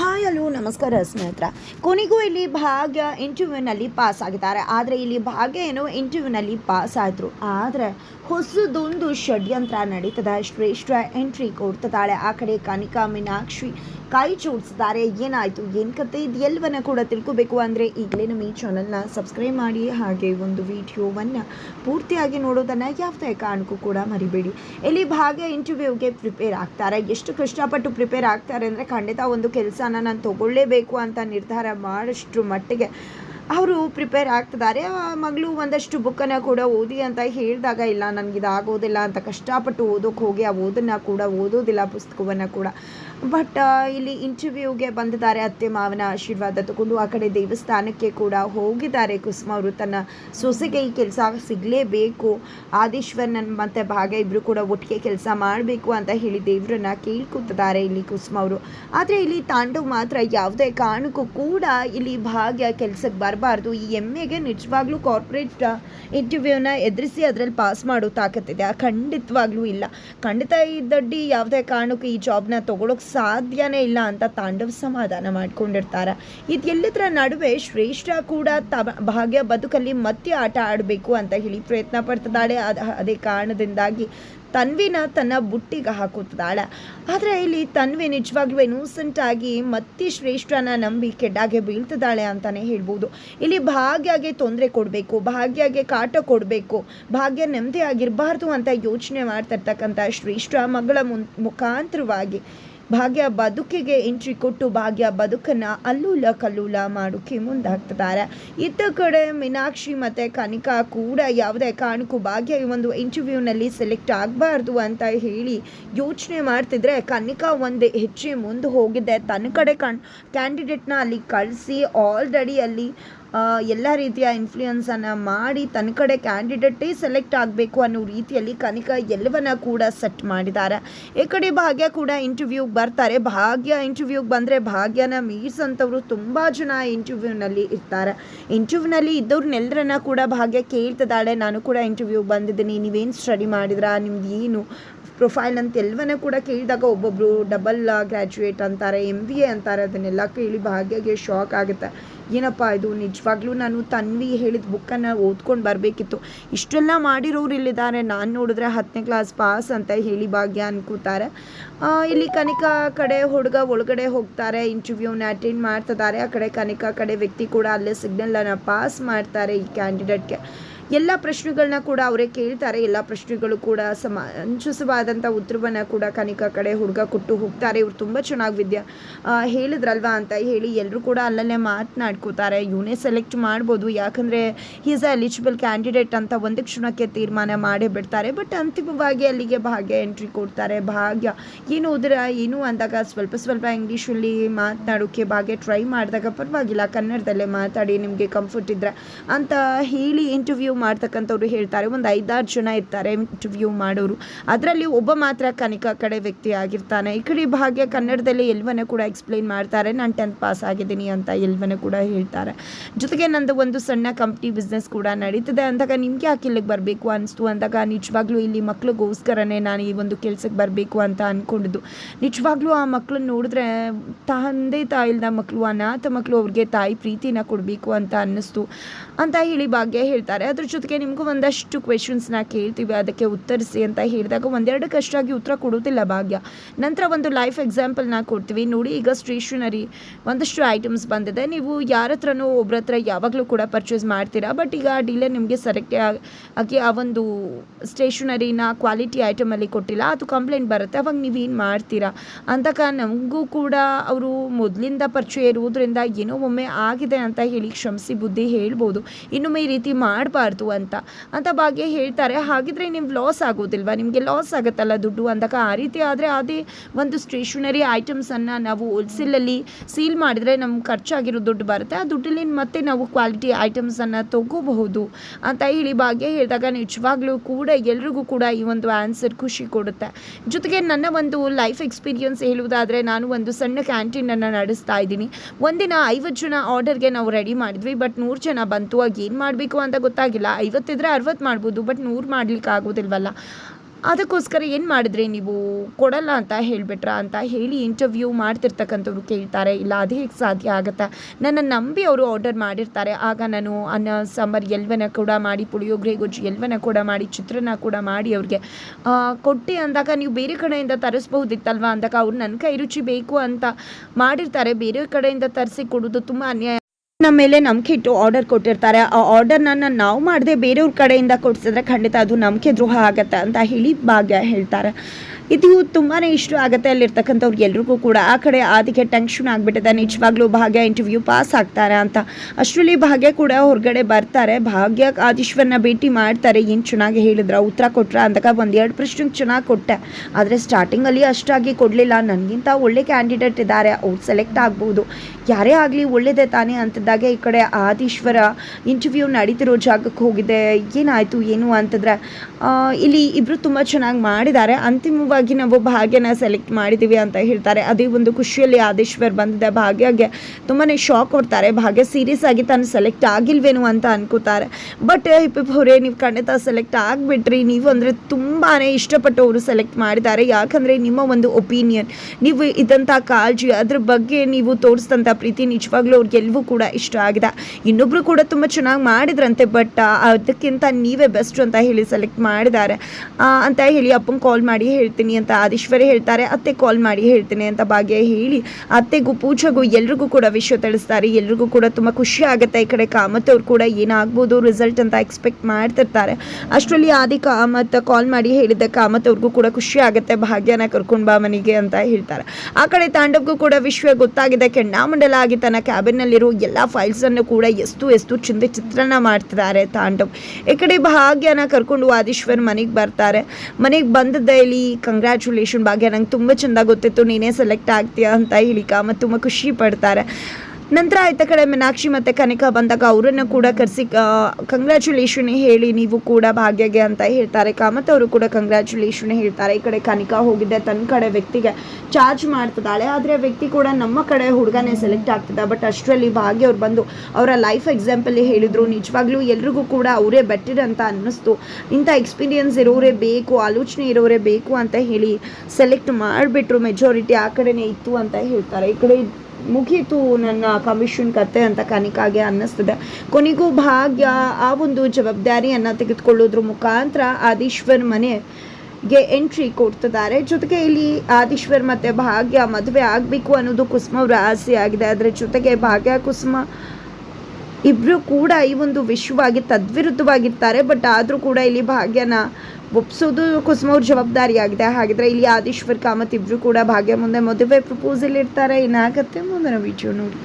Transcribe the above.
Hi hello ನಮಸ್ಕಾರ ಸ್ನೇಹಿತರ. ಕೊನೆಗೂ ಇಲ್ಲಿ ಭಾಗ್ಯ ಇಂಟರ್ವ್ಯೂನಲ್ಲಿ ಪಾಸ್ ಆಗಿದ್ದಾರೆ. ಆದರೆ ಇಲ್ಲಿ ಭಾಗ್ಯ ಏನೋ ಇಂಟರ್ವ್ಯೂನಲ್ಲಿ ಪಾಸ್ ಆಯಿತು ಆದರೆ ಹೊಸದೊಂದು ಷಡ್ಯಂತ್ರ ನಡೀತದೆ. ಶ್ರೇಷ್ಠ ಎಂಟ್ರಿ ಕೊಡ್ತಿದ್ದಾಳೆ. ಆ ಕಡೆ ಕನಿಕಾ, ಮೀನಾಕ್ಷಿ ಕೈ ಜೋಡಿಸಿದ್ದಾರೆ. ಏನಾಯಿತು? ಏನು ಕತೆ? ಇದು ಎಲ್ಲವನ್ನ ಕೂಡ ತಿಳ್ಕೊಬೇಕು ಅಂದರೆ ಈಗಲೇ ನಮ್ಮ ಈ ಚಾನಲ್ನ ಸಬ್ಸ್ಕ್ರೈಬ್ ಮಾಡಿ. ಹಾಗೆ ಒಂದು ವಿಡಿಯೋವನ್ನು ಪೂರ್ತಿಯಾಗಿ ನೋಡೋದನ್ನು ಯಾವುದೇ ಕಾರಣಕ್ಕೂ ಕೂಡ ಮರಿಬೇಡಿ. ಇಲ್ಲಿ ಭಾಗ್ಯ ಇಂಟರ್ವ್ಯೂಗೆ ಪ್ರಿಪೇರ್ ಆಗ್ತಾರೆ. ಎಷ್ಟು ಕಷ್ಟಪಟ್ಟು ಪ್ರಿಪೇರ್ ಆಗ್ತಾರೆ ಅಂದರೆ ಖಂಡಿತ ಒಂದು ಕೆಲಸನ ನಾನು ತಗೊಳ್ಳೇಬೇಕು ಅಂತ ನಿರ್ಧಾರ ಮಾಡಷ್ಟ್ರ ಮಟ್ಟಿಗೆ ಅವರು ಪ್ರಿಪೇರ್ ಆಗ್ತಿದ್ದಾರೆ. ಮಗಳು ಒಂದಷ್ಟು ಬುಕ್ಕನ್ನು ಕೂಡ ಓದಿ ಅಂತ ಹೇಳಿದಾಗ, ಇಲ್ಲ, ನನಗಿದಾಗೋದಿಲ್ಲ ಅಂತ ಕಷ್ಟಪಟ್ಟು ಓದೋಕೆ ಹೋಗಿ ಆ ಓದನ್ನು ಕೂಡ ಓದೋದಿಲ್ಲ, ಪುಸ್ತಕವನ್ನು ಕೂಡ. ಬಟ್ ಇಲ್ಲಿ ಇಂಟರ್ವ್ಯೂಗೆ ಬಂದಿದ್ದಾರೆ ಅತ್ತೆ ಮಾವನ ಆಶೀರ್ವಾದ ತಗೊಂಡು ಆ ಕಡೆ ದೇವಸ್ಥಾನಕ್ಕೆ ಕೂಡ ಹೋಗಿದ್ದಾರೆ. ಕುಸುಮ ಅವರು ತನ್ನ ಸೊಸೆಗೆ ಈ ಕೆಲಸ ಸಿಗಲೇಬೇಕು. ಆದೀಶ್ವರನ್ ಮತ್ತು ಭಾಗ ಇಬ್ಬರು ಕೂಡ ಒಟ್ಟಿಗೆ ಕೆಲಸ ಮಾಡಬೇಕು ಅಂತ ಹೇಳಿ ದೇವರನ್ನ ಕೇಳ್ಕೊತಿದ್ದಾರೆ ಇಲ್ಲಿ ಕುಸುಮ ಅವರು. ಆದರೆ ಇಲ್ಲಿ ತಾಂಡವ್ ಮಾತ್ರ ಯಾವುದೇ ಕಾರಣಕ್ಕೂ ಕೂಡ ಇಲ್ಲಿ ಭಾಗ್ಯ ಕೆಲಸಕ್ಕೆ ಬರಬಾರ್ದು. ಈ ಎಮ್ಮೆಗೆ ನಿಜವಾಗ್ಲೂ ಕಾರ್ಪೊರೇಟ್ ಇಂಟರ್ವ್ಯೂನ ಎದುರಿಸಿ ಅದರಲ್ಲಿ ಪಾಸ್ ಮಾಡೋ ತಾಕತ್ತಿದೆ. ಖಂಡಿತವಾಗ್ಲೂ ಇಲ್ಲ. ಖಂಡಿತ ಈ ದಡ್ಡಿ ಯಾವುದೇ ಕಾರಣಕ್ಕೂ ಈ ಜಾಬ್ನ ತಗೊಳಕ್ ಸಾಧ್ಯನೇ ಇಲ್ಲ ಅಂತ ತಾಂಡವ್ ಸಮಾಧಾನ ಮಾಡ್ಕೊಂಡಿರ್ತಾರೆ. ಇದೆಲ್ಲದರ ನಡುವೆ ಶ್ರೇಷ್ಠ ಕೂಡ ತ ಭಾಗ್ಯ ಬದುಕಲ್ಲಿ ಮತ್ತೆ ಆಟ ಆಡಬೇಕು ಅಂತ ಹೇಳಿ ಪ್ರಯತ್ನ ಪಡ್ತಿದ್ದಾಳೆ. ಅದ, ಅದೇ ಕಾರಣದಿಂದಾಗಿ ತನ್ವಿನ ತನ್ನ ಬುಟ್ಟಿಗೆ ಹಾಕುತ್ತಿದ್ದಾಳೆ. ಆದರೆ ಇಲ್ಲಿ ತನ್ವಿ ನಿಜವಾಗ್ಲೂ ಇನ್ನೂಸೆಂಟ್ ಆಗಿ ಮತ್ತೆ ಶ್ರೇಷ್ಠನ ನಂಬಿ ಕೆಡ್ಡಾಗೆ ಬೀಳ್ತಿದ್ದಾಳೆ ಅಂತಲೇ ಹೇಳ್ಬೋದು. ಇಲ್ಲಿ ಭಾಗ್ಯಗೆ ತೊಂದರೆ ಕೊಡಬೇಕು, ಭಾಗ್ಯಗೆ ಕಾಟ ಕೊಡಬೇಕು, ಭಾಗ್ಯ ನೆಮ್ಮದಿ ಆಗಿರಬಾರ್ದು ಅಂತ ಯೋಚನೆ ಮಾಡ್ತಿರ್ತಕ್ಕಂಥ ಶ್ರೇಷ್ಠ ಮಗಳ ಮುನ್, ಮುಖಾಂತರವಾಗಿ ಭಾಗ್ಯ ಬದುಕಿಗೆ ಎಂಟ್ರಿ ಕೊಟ್ಟು ಭಾಗ್ಯ ಬದುಕನ್ನು ಅಲ್ಲೂಲ ಕಲ್ಲೂಲ ಮಾಡೋಕ್ಕೆ ಮುಂದಾಗ್ತಿದ್ದಾರೆ. ಇತ್ತ ಕಡೆ ಮೀನಾಕ್ಷಿ ಮತ್ತು ಕನಿಕಾ ಕೂಡ ಯಾವುದೇ ಕಾರಣಕ್ಕೂ ಭಾಗ್ಯ ಈ ಒಂದು ಇಂಟರ್ವ್ಯೂನಲ್ಲಿ ಸೆಲೆಕ್ಟ್ ಆಗಬಾರ್ದು ಅಂತ ಹೇಳಿ ಯೋಚನೆ ಮಾಡ್ತಿದ್ರೆ ಕನಿಕಾ ಒಂದು ಹೆಚ್ಚೆ ಮುಂದೆ ಹೋಗಿದೆ. ತನ್ನ ಕಡೆ ಕಣ್ ಕ್ಯಾಂಡಿಡೇಟ್ನ ಅಲ್ಲಿ ಕಳಿಸಿ ಆಲ್ರೆಡಿ ಅಲ್ಲಿ ಎಲ್ಲ ರೀತಿಯ ಇನ್ಫ್ಲೂಯೆನ್ಸನ್ನು ಮಾಡಿ ತನ್ನ ಕಡೆ ಕ್ಯಾಂಡಿಡೇಟೇ ಸೆಲೆಕ್ಟ್ ಆಗಬೇಕು ಅನ್ನೋ ರೀತಿಯಲ್ಲಿ ಕನಿಕ ಎಲ್ಲವನ್ನ ಕೂಡ ಸೆಟ್ ಮಾಡಿದ್ದಾರೆ ಈ ಕಡೆ ಭಾಗ್ಯ ಕೂಡ ಇಂಟರ್ವ್ಯೂಗೆ ಬರ್ತಾರೆ. ಭಾಗ್ಯ ಇಂಟರ್ವ್ಯೂಗೆ ಬಂದರೆ ಭಾಗ್ಯನ ಮೀರ್ಸಂಥವ್ರು ತುಂಬ ಜನ ಇಂಟರ್ವ್ಯೂನಲ್ಲಿ ಇರ್ತಾರೆ. ಇಂಟರ್ವ್ಯೂನಲ್ಲಿ ಇದ್ದವ್ರನ್ನೆಲ್ಲರನ್ನ ಕೂಡ ಭಾಗ್ಯ ಕೇಳ್ತಿದ್ದಾಳೆ. ನಾನು ಕೂಡ ಇಂಟರ್ವ್ಯೂಗೆ ಬಂದಿದ್ದೀನಿ. ನೀವೇನು ಸ್ಟಡಿ ಮಾಡಿದ್ರಾ? ನಿಮ್ದು ಏನು? ಪ್ರೊಫೈಲ್ ಅಂತ ಎಲ್ಲವನ್ನ ಕೂಡ ಕೇಳಿದಾಗ ಒಬ್ಬೊಬ್ಬರು ಡಬಲ್ ಗ್ರ್ಯಾಜುಯೇಟ್ ಅಂತಾರೆ ಎಂ ಬಿ ಎ ಅಂತಾರೆ, ಅದನ್ನೆಲ್ಲ ಕೇಳಿ ಭಾಗ್ಯಗೆ ಶಾಕ್ ಆಗುತ್ತೆ. ಏನಪ್ಪ ಇದು? ನಿಜವಾಗ್ಲೂ ನಾನು ತನ್ವಿ ಹೇಳಿದ ಬುಕ್ಕನ್ನು ಓದ್ಕೊಂಡು ಬರಬೇಕಿತ್ತು. ಇಷ್ಟೆಲ್ಲ ಮಾಡಿರೋರು ಇಲ್ಲಿದ್ದಾರೆ. ನಾನು ನೋಡಿದ್ರೆ ಹತ್ತನೇ ಕ್ಲಾಸ್ ಪಾಸ್ ಅಂತ ಹೇಳಿ ಭಾಗ್ಯ ಅನ್ಕೋತಾರೆ. ಇಲ್ಲಿ ಕನಿಕಾ ಕಡೆ ಹುಡುಗ ಒಳಗಡೆ ಹೋಗ್ತಾರೆ ಇಂಟರ್ವ್ಯೂನ ಅಟೆಂಡ್ ಮಾಡ್ತಿದ್ದಾರೆ. ಆ ಕಡೆ ಕನಿಕಾ ಕಡೆ ವ್ಯಕ್ತಿ ಕೂಡ ಅಲ್ಲೇ ಸಿಗ್ನಲನ್ನು ಪಾಸ್ ಮಾಡ್ತಾರೆ ಈ ಕ್ಯಾಂಡಿಡೇಟ್ಗೆ ಎಲ್ಲ ಪ್ರಶ್ನೆಗಳನ್ನ ಕೂಡ ಅವರೇ ಕೇಳ್ತಾರೆ, ಎಲ್ಲ ಪ್ರಶ್ನೆಗಳು ಕೂಡ ಸಮಂಜಸವಾದಂಥ ಉತ್ತರವನ್ನು ಕೂಡ ಕನಿಕಾ ಕಡೆ ಹುಡುಗ ಕೊಟ್ಟು ಹೋಗ್ತಾರೆ. ಇವ್ರು ತುಂಬ ಚೆನ್ನಾಗಿ ವಿದ್ಯಾ ಹೇಳಿದ್ರಲ್ವಾ ಅಂತ ಹೇಳಿ ಎಲ್ಲರೂ ಕೂಡ ಅಲ್ಲಲ್ಲೇ ಮಾತನಾಡ್ಕೋತಾರೆ. ಇವನೇ ಸೆಲೆಕ್ಟ್ ಮಾಡ್ಬೋದು. ಯಾಕಂದರೆ ಈಸ್ ಅ ಎಲಿಜಿಬಲ್ ಕ್ಯಾಂಡಿಡೇಟ್ ಅಂತ ಒಂದು ಕ್ಷಣಕ್ಕೆ ತೀರ್ಮಾನ ಮಾಡೇ ಬಿಡ್ತಾರೆ. ಬಟ್ ಅಂತಿಮವಾಗಿ ಅಲ್ಲಿಗೆ ಭಾಗ್ಯ ಎಂಟ್ರಿ ಕೊಡ್ತಾರೆ. ಭಾಗ್ಯ ಏನು ಉದ್ರ, ಏನು ಅಂದಾಗ ಸ್ವಲ್ಪ ಸ್ವಲ್ಪ ಇಂಗ್ಲೀಷಲ್ಲಿ ಮಾತನಾಡೋಕ್ಕೆ ಭಾಗ್ಯ ಟ್ರೈ ಮಾಡಿದಾಗ ಪರವಾಗಿಲ್ಲ. ಕನ್ನಡದಲ್ಲೇ ಮಾತಾಡಿ ನಿಮಗೆ ಕಂಫರ್ಟ್ ಇದ್ದರೆ ಅಂತ ಹೇಳಿ ಇಂಟರ್ವ್ಯೂ ಮಾಡ್ತಕ್ಕಂಥವ್ರು ಹೇಳ್ತಾರೆ. ಒಂದು ಐದಾರು ಜನ ಇರ್ತಾರೆ ಇಂಟರ್ವ್ಯೂ ಮಾಡೋರು. ಅದರಲ್ಲಿ ಒಬ್ಬ ಮಾತ್ರ ಕನಿಕಾ ಕಡೆ ವ್ಯಕ್ತಿ ಆಗಿರ್ತಾನೆ. ಈ ಕಡೆ ಭಾಗ್ಯ ಕನ್ನಡದಲ್ಲಿ ಎಲ್ವನ್ನ ಕೂಡ ಎಕ್ಸ್ಪ್ಲೈನ್ ಮಾಡ್ತಾರೆ. ನಾನು ಟೆಂತ್ ಪಾಸ್ ಆಗಿದ್ದೀನಿ ಅಂತ ಎಲ್ವನ್ನೂ ಕೂಡ ಹೇಳ್ತಾರೆ. ಜೊತೆಗೆ ನಂದು ಒಂದು ಸಣ್ಣ ಕಂಪ್ನಿ ಬಿಸ್ನೆಸ್ ಕೂಡ ನಡೀತದೆ ಅಂದಾಗ ನಿಮ್ಗೆ ಯಾಕೆ ಇಲ್ಲಿಗೆ ಬರಬೇಕು ಅನಿಸ್ತು ಅಂದಾಗ ನಿಜವಾಗ್ಲೂ ಇಲ್ಲಿ ಮಕ್ಳಿಗೋಸ್ಕರನೇ ನಾನು ಈ ಒಂದು ಕೆಲಸಕ್ಕೆ ಬರಬೇಕು ಅಂತ ಅಂದ್ಕೊಂಡಿದ್ದು ನಿಜವಾಗ್ಲೂ ಆ ಮಕ್ಕಳನ್ನ ನೋಡಿದ್ರೆ ತಂದೆ ತಾಯಿಲ್ದ ಮಕ್ಳು ಮಕ್ಕಳು ಅನಾಥ ಮಕ್ಕಳು ಅವ್ರಿಗೆ ತಾಯಿ ಪ್ರೀತಿನ ಕೊಡಬೇಕು ಅಂತ ಅನ್ನಿಸ್ತು ಅಂತ ಹೇಳಿ ಭಾಗ್ಯ ಹೇಳ್ತಾರೆ. ಅದ್ರ ಜೊತೆಗೆ ನಿಮಗೂ ಒಂದಷ್ಟು ಕ್ವೆಶನ್ಸ್ನ ಕೇಳ್ತೀವಿ, ಅದಕ್ಕೆ ಉತ್ತರಿಸಿ ಅಂತ ಹೇಳಿದಾಗ ಒಂದೆರಡಕ್ಕಷ್ಟಾಗಿ ಉತ್ತರ ಕೊಡೋದಿಲ್ಲ ಭಾಗ್ಯ. ನಂತರ ಒಂದು ಲೈಫ್ ಎಕ್ಸಾಂಪಲ್ನ ಕೊಡ್ತೀವಿ. ನೋಡಿ, ಈಗ ಸ್ಟೇಷನರಿ ಒಂದಷ್ಟು ಐಟಮ್ಸ್ ಬಂದಿದೆ. ನೀವು ಯಾರ ಹತ್ರನೂ ಒಬ್ಬರ ಹತ್ರ ಯಾವಾಗಲೂ ಕೂಡ ಪರ್ಚೇಸ್ ಮಾಡ್ತೀರಾ? ಬಟ್ ಈಗ ಆ ಡೀಲರ್ ನಿಮಗೆ ಸೆಲೆಕ್ಟ್ ಆಗಿ ಆ ಒಂದು ಸ್ಟೇಷನರಿನ ಕ್ವಾಲಿಟಿ ಐಟಮಲ್ಲಿ ಕೊಟ್ಟಿಲ್ಲ. ಅದು ಕಂಪ್ಲೇಂಟ್ ಬರುತ್ತೆ. ಅವಾಗ ನೀವೇನು ಮಾಡ್ತೀರಾ? ಅಂತಕ ನಮಗೂ ಕೂಡ ಅವರು ಮೊದಲಿಂದ ಪರಿಚಯ ಇರುವುದರಿಂದ ಏನೋ ಒಮ್ಮೆ ಆಗಿದೆ ಅಂತ ಹೇಳಿ ಕ್ಷಮಿಸಿ ಬುದ್ಧಿ ಹೇಳ್ಬೋದು. ಇನ್ನೊಮ್ಮೆ ಈ ರೀತಿ ಮಾಡಬಾರ್ದು. ಅಂತ. ಅಂತ ಭಾಗ್ಯ ಹೇಳ್ತಾರೆ. ಹಾಗಿದ್ರೆ ನಿಮ್ಗೆ ಲಾಸ್ ಆಗೋದಿಲ್ವಾ? ನಿಮಗೆ ಲಾಸ್ ಆಗುತ್ತಲ್ಲ ದುಡ್ಡು ಅಂದಾಗ ಆ ರೀತಿ ಆದರೆ ಅದೇ ಒಂದು ಸ್ಟೇಷನರಿ ಐಟಮ್ಸನ್ನು ನಾವು ಹೋಲ್ಸೇಲಲ್ಲಿ ಸೀಲ್ ಮಾಡಿದರೆ ನಮ್ಗೆ ಖರ್ಚಾಗಿರೋ ದುಡ್ಡು ಬರುತ್ತೆ. ಆ ದುಡ್ಡಲ್ಲಿ ಮತ್ತೆ ನಾವು ಕ್ವಾಲಿಟಿ ಐಟಮ್ಸನ್ನು ತಗೋಬಹುದು ಅಂತ ಹೇಳಿ ಭಾಗ್ಯ ಹೇಳಿದಾಗ ನಿಜವಾಗ್ಲೂ ಕೂಡ ಎಲ್ರಿಗೂ ಕೂಡ ಈ ಒಂದು ಆನ್ಸರ್ ಖುಷಿ ಕೊಡುತ್ತೆ. ಜೊತೆಗೆ ನನ್ನ ಒಂದು ಲೈಫ್ ಎಕ್ಸ್ಪೀರಿಯನ್ಸ್ ಹೇಳುವುದಾದರೆ ನಾನು ಒಂದು ಸಣ್ಣ ಕ್ಯಾಂಟೀನನ್ನು ನಡೆಸ್ತಾ ಇದ್ದೀನಿ. ಒಂದಿನ ಐವತ್ತು ಜನ ಆರ್ಡರ್ಗೆ ನಾವು ರೆಡಿ ಮಾಡಿದ್ವಿ. ಬಟ್ ನೂರು ಜನ ಬಂತು. ಆಗ ಏನು ಮಾಡಬೇಕು ಅಂತ ಗೊತ್ತಾಗಿಲ್ಲ. ಐವತ್ತಿದ್ರೆ ಅರವತ್ತು ಮಾಡ್ಬೋದು ಬಟ್ ನೂರು ಮಾಡ್ಲಿಕ್ಕೆ ಆಗೋದಿಲ್ವಲ್ಲ? ಅದಕ್ಕೋಸ್ಕರ ಏನು ಮಾಡಿದ್ರೆ ನೀವು? ಕೊಡಲ್ಲ ಅಂತ ಹೇಳಿಬಿಟ್ರಾ? ಅಂತ ಹೇಳಿ ಇಂಟರ್ವ್ಯೂ ಮಾಡ್ತಿರ್ತಕ್ಕಂಥವ್ರು ಕೇಳ್ತಾರೆ. ಇಲ್ಲ, ಅದು ಹೇಗೆ ಸಾಧ್ಯ ಆಗುತ್ತೆ? ನನ್ನ ನಂಬಿ ಅವರು ಆರ್ಡರ್ ಮಾಡಿರ್ತಾರೆ. ಆಗ ನಾನು ಅನ್ನ, ಸಾಂಬಾರು ಎಲ್ವನ ಕೂಡ ಮಾಡಿ ಪುಳಿಯೋಗರೆ ಗೊಜ್ಜು ಎಲ್ವನ ಕೂಡ ಮಾಡಿ, ಚಿತ್ರಾನ್ನ ಕೂಡ ಮಾಡಿ ಅವ್ರಿಗೆ. ಕೊಟ್ಟು ಅಂದಾಗ ನೀವು ಬೇರೆ ಕಡೆಯಿಂದ ತರಿಸ್ಬಹುದಿತ್ತಲ್ವ? ಅಂದಾಗ ಅವ್ರು ನನ್ನ ಕೈ ರುಚಿ ಬೇಕು ಅಂತ ಮಾಡಿರ್ತಾರೆ. ಬೇರೆ ಕಡೆಯಿಂದ ತರಿಸಿ ಕೊಡೋದು ತುಂಬ ಅನ್ಯಾಯ ನಮ್ಮ ಮೇಲೆ ನಂಬಿಕೆ ಇಟ್ಟು ಆರ್ಡರ್ ಕೊಟ್ಟಿರ್ತಾರೆ. ಆ ಆರ್ಡರ್ನ ನಾವು ಮಾಡದೆ ಬೇರೆಯವ್ರ ಕಡೆಯಿಂದ ಕೊಡಿಸಿದ್ರೆ ಖಂಡಿತ ಅದು ನಂಬಿಕೆ ದ್ರೋಹ ಆಗತ್ತೆ ಅಂತ ಹೇಳಿ ಭಾಗ್ಯ ಹೇಳ್ತಾರೆ. ಇದು ತುಂಬಾ ಇಷ್ಟ ಆಗುತ್ತೆ ಅಲ್ಲಿರ್ತಕ್ಕಂಥವ್ರಿಗೆ ಎಲ್ರಿಗೂ ಕೂಡ. ಆ ಕಡೆ ಆದಿಗೆ ಟೆನ್ಷನ್ ಆಗಿಬಿಟ್ಟಿದೆ. ನಿಜವಾಗ್ಲೂ ಭಾಗ್ಯ ಇಂಟರ್ವ್ಯೂ ಪಾಸ್ ಆಗ್ತಾರೆ ಅಂತ. ಅಷ್ಟರಲ್ಲಿ ಭಾಗ್ಯ ಕೂಡ ಹೊರಗಡೆ ಬರ್ತಾರೆ. ಭಾಗ್ಯ ಆದೀಶ್ವರನ್ನ ಭೇಟಿ ಮಾಡ್ತಾರೆ. ಏನು ಚೆನ್ನಾಗಿ ಹೇಳಿದ್ರ? ಉತ್ತರ ಕೊಟ್ರ ಅಂದಾಗ ಒಂದು ಎರಡು ಪ್ರಶ್ನೆಗೆ ಚೆನ್ನಾಗಿ ಕೊಟ್ಟೆ. ಆದರೆ ಸ್ಟಾರ್ಟಿಂಗಲ್ಲಿ ಅಷ್ಟಾಗಿ ಕೊಡಲಿಲ್ಲ. ನನಗಿಂತ ಒಳ್ಳೆ ಕ್ಯಾಂಡಿಡೇಟ್ ಇದ್ದಾರೆ ಅವ್ರು ಸೆಲೆಕ್ಟ್ ಆಗ್ಬೋದು. ಯಾರೇ ಆಗಲಿ ಒಳ್ಳೇದೇ ತಾನೇ ಅಂತಿದ್ದಾಗ ಈ ಕಡೆ ಆದೀಶ್ವರ ಇಂಟರ್ವ್ಯೂ ನಡೀತಿರೋ ಜಾಗಕ್ಕೆ ಹೋಗಿದೆ. ಏನಾಯಿತು, ಏನು ಅಂತಂದರೆ ಇಲ್ಲಿ ಇಬ್ಬರು ತುಂಬ ಚೆನ್ನಾಗಿ ಮಾಡಿದ್ದಾರೆ. ಅಂತಿಮವಾಗಿ ನಾವು ಭಾಗ್ಯನ ಸೆಲೆಕ್ಟ್ ಮಾಡಿದ್ದೀವಿ ಅಂತ ಹೇಳ್ತಾರೆ. ಅದೇ ಒಂದು ಖುಷಿಯಲ್ಲಿ ಆದೇಶ್ವರ್ ಬಂದಿದೆ. ಭಾಗ್ಯಗೆ ತುಂಬಾ ಶಾಕ್ ಕೊಡ್ತಾರೆ. ಭಾಗ್ಯ ಸೀರಿಯಸ್ ಆಗಿ ತಾನು ಸೆಲೆಕ್ಟ್ ಆಗಿಲ್ವೇನು ಅಂತ ಅನ್ಕೋತಾರೆ. ಬಟ್ ಅವರೇ, ನೀವು ಖಂಡಿತ ಸೆಲೆಕ್ಟ್ ಆಗಿಬಿಟ್ರಿ. ನೀವು ಅಂದರೆ ತುಂಬಾ ಇಷ್ಟಪಟ್ಟು ಅವರು ಸೆಲೆಕ್ಟ್ ಮಾಡಿದ್ದಾರೆ. ಯಾಕಂದರೆ ನಿಮ್ಮ ಒಂದು ಒಪಿನಿಯನ್ ನೀವು ಇದ್ದಂಥ ಕಾಳಜಿ, ಅದ್ರ ಬಗ್ಗೆ ನೀವು ತೋರಿಸಿದಂಥ ಪ್ರೀತಿ ನಿಜವಾಗ್ಲೂ ಅವ್ರಿಗೆಲ್ವೂ ಕೂಡ ಇಷ್ಟ ಆಗಿದೆ. ಇನ್ನೊಬ್ರು ಕೂಡ ತುಂಬ ಚೆನ್ನಾಗಿ ಮಾಡಿದ್ರಂತೆ. ಬಟ್ ಅದಕ್ಕಿಂತ ನೀವೇ ಬೆಸ್ಟ್ ಅಂತ ಹೇಳಿ ಸೆಲೆಕ್ಟ್ ಮಾಡಿದ್ದಾರೆ. ಅಂತ ಹೇಳಿ ಅಪ್ಪಂಗೆ ಕಾಲ್ ಮಾಡಿ ಹೇಳ್ತೀನಿ ಅಂತ ಆದೀಶ್ವರಿ ಹೇಳ್ತಾರೆ. ಅತ್ತೆ ಕಾಲ್ ಮಾಡಿ ಹೇಳ್ತೀನಿ ಅಂತ ಭಾಗ್ಯ ಹೇಳಿ ಅತ್ತೆಗೂ ಪೂಜೆಗೂ ಎಲ್ರಿಗೂ ಕೂಡ ವಿಷಯ ತಿಳಿಸ್ತಾರೆ. ಎಲ್ರಿಗೂ ಕೂಡ ತುಂಬ ಖುಷಿ ಆಗುತ್ತೆ ಈ ಕಡೆ ಕಾಮತ್ ಅವ್ರು ಕೂಡ ಏನಾಗ್ಬೋದು ರಿಸಲ್ಟ್ ಅಂತ ಎಕ್ಸ್ಪೆಕ್ಟ್ ಮಾಡ್ತಿರ್ತಾರೆ. ಅಷ್ಟರಲ್ಲಿ ಆದಿ ಕಾಮತ್ ಕಾಲ್ ಮಾಡಿ ಹೇಳಿದ ಕಾಮತ್ ಅವ್ರಿಗೂ ಕೂಡ ಖುಷಿ ಆಗುತ್ತೆ. ಭಾಗ್ಯನ ಕರ್ಕೊಂಡು ಬಾ ಮನೆಗೆ ಅಂತ ಹೇಳ್ತಾರೆ. ಆ ಕಡೆ ತಾಂಡವ್ಗೂ ಕೂಡ ವಿಷಯ ಗೊತ್ತಾಗಿದೆ. ಕೆಂಡಾಮಂಡಲ ಆಗಿ ತನ್ನ ಕ್ಯಾಬಿನ್ನಲ್ಲಿರೋ ಎಲ್ಲ ಫೈಲ್ಸನ್ನು ಕೂಡ ಎಷ್ಟು ಎಷ್ಟು ಚಿಂತೆ ಚಿತ್ರಣ ಮಾಡ್ತಿದ್ದಾರೆ ತಾಂಡವ್. ಈ ಕಡೆ ಭಾಗ್ಯನ ಕರ್ಕೊಂಡು ಆದೀಶ್ವರ್ ಮನೆಗೆ ಬರ್ತಾರೆ. ಮನೆಗೆ ಬಂದದ್ದ ಹೇಳಿ ಕಂಗ್ರ್ಯಾಚುಲೇಷನ್ ಭಾಗ್ಯ. ನಂಗೆ ತುಂಬ ಚೆಂದ ಗೊತ್ತಿತ್ತು. ನೀನೇ ಸೆಲೆಕ್ಟ್ ಆಗ್ತೀಯ ಅಂತ ಹೇಳಿ ಮತ್ತು ತುಂಬ ಖುಷಿ ಪಡ್ತಾರೆ. ನಂತರ ಆಯ್ತ ಕಡೆ ಮೀನಾಕ್ಷಿ ಮತ್ತು ಕನಿಕಾ ಬಂದಾಗ ಅವರನ್ನು ಕೂಡ ಕರೆಸಿ ಕಂಗ್ರ್ಯಾಚುಲೇಷನ್ ಹೇಳಿ ನೀವು ಕೂಡ ಭಾಗ್ಯಗೆ ಅಂತ ಹೇಳ್ತಾರೆ. ಕಾಮತ್ ಅವರು ಕೂಡ ಕಂಗ್ರ್ಯಾಚುಲೇಷನ್ ಹೇಳ್ತಾರೆ. ಈ ಕಡೆ ಕನಿಕಾ ಹೋಗಿದ್ದೆ ತನ್ನ ಕಡೆ ವ್ಯಕ್ತಿಗೆ ಚಾರ್ಜ್ ಮಾಡ್ತಿದ್ದಾಳೆ. ಆದರೆ ವ್ಯಕ್ತಿ ಕೂಡ ನಮ್ಮ ಕಡೆ ಹುಡುಗನೇ ಸೆಲೆಕ್ಟ್ ಆಗ್ತಿದ್ದ. ಬಟ್ ಅಷ್ಟರಲ್ಲಿ ಭಾಗ್ಯ ಅವ್ರು ಬಂದು ಅವರ ಲೈಫ್ ಎಕ್ಸಾಂಪಲ್ ಹೇಳಿದರು. ನಿಜವಾಗ್ಲೂ ಎಲ್ರಿಗೂ ಕೂಡ ಅವರೇ ಬೆಟರ್ ಅಂತ ಅನ್ನಿಸ್ತು. ಇಂಥ ಎಕ್ಸ್ಪೀರಿಯನ್ಸ್ ಇರೋರೇ ಬೇಕು, ಆಲೋಚನೆ ಇರೋರೇ ಬೇಕು ಅಂತ ಹೇಳಿ ಸೆಲೆಕ್ಟ್ ಮಾಡಿಬಿಟ್ರು. ಮೆಜಾರಿಟಿ ಆ ಕಡೆನೇ ಇತ್ತು ಅಂತ ಹೇಳ್ತಾರೆ. ಈ ಕಡೆ ಮುಗೀತು ನನ್ನ ಕಮಿಷನ್ ಕತೆ ಅಂತ ಕನಿಕಾಗೆ ಅನ್ನಿಸ್ತದೆ. ಕೊನೆಗೂ ಭಾಗ್ಯ ಆ ಒಂದು ಜವಾಬ್ದಾರಿಯನ್ನು ತೆಗೆದುಕೊಳ್ಳೋದ್ರ ಮುಖಾಂತರ ಆದೀಶ್ವರ್ ಮನೆ ಗೆ ಎಂಟ್ರಿ ಕೊಡ್ತಿದ್ದಾರೆ. ಜೊತೆಗೆ ಇಲ್ಲಿ ಆದೀಶ್ವರ್ ಮತ್ತು ಭಾಗ್ಯ ಮದುವೆ ಆಗಬೇಕು ಅನ್ನೋದು ಕುಸುಮ ಅವರ ಆಸೆ ಆಗಿದೆ. ಅದರ ಜೊತೆಗೆ ಭಾಗ್ಯ, ಕುಸುಮ ಇಬ್ಬರು ಕೂಡ ಈ ಒಂದು ವಿಶ್ವವಾಗಿ ತದ್ವಿರುದ್ಧವಾಗಿರ್ತಾರೆ. ಬಟ್ ಆದರೂ ಕೂಡ ಇಲ್ಲಿ ಭಾಗ್ಯನ ಒಪ್ಸೋದು ಕುಸುಮ ಅವ್ರ ಜವಾಬ್ದಾರಿ ಆಗಿದೆ. ಹಾಗಿದ್ರೆ ಇಲ್ಲಿ ಆದೀಶ್ವರ್ ಕಾಮತ್ ಇಬ್ಬರು ಕೂಡ ಭಾಗ್ಯ ಮುಂದೆ ಮದುವೆ ಪ್ರಪೋಸಲ್ ಇರ್ತಾರೆ ಏನಾಗತ್ತೆ ಮುಂದಿನ ವಿಡಿಯೋ ನೋಡಿ.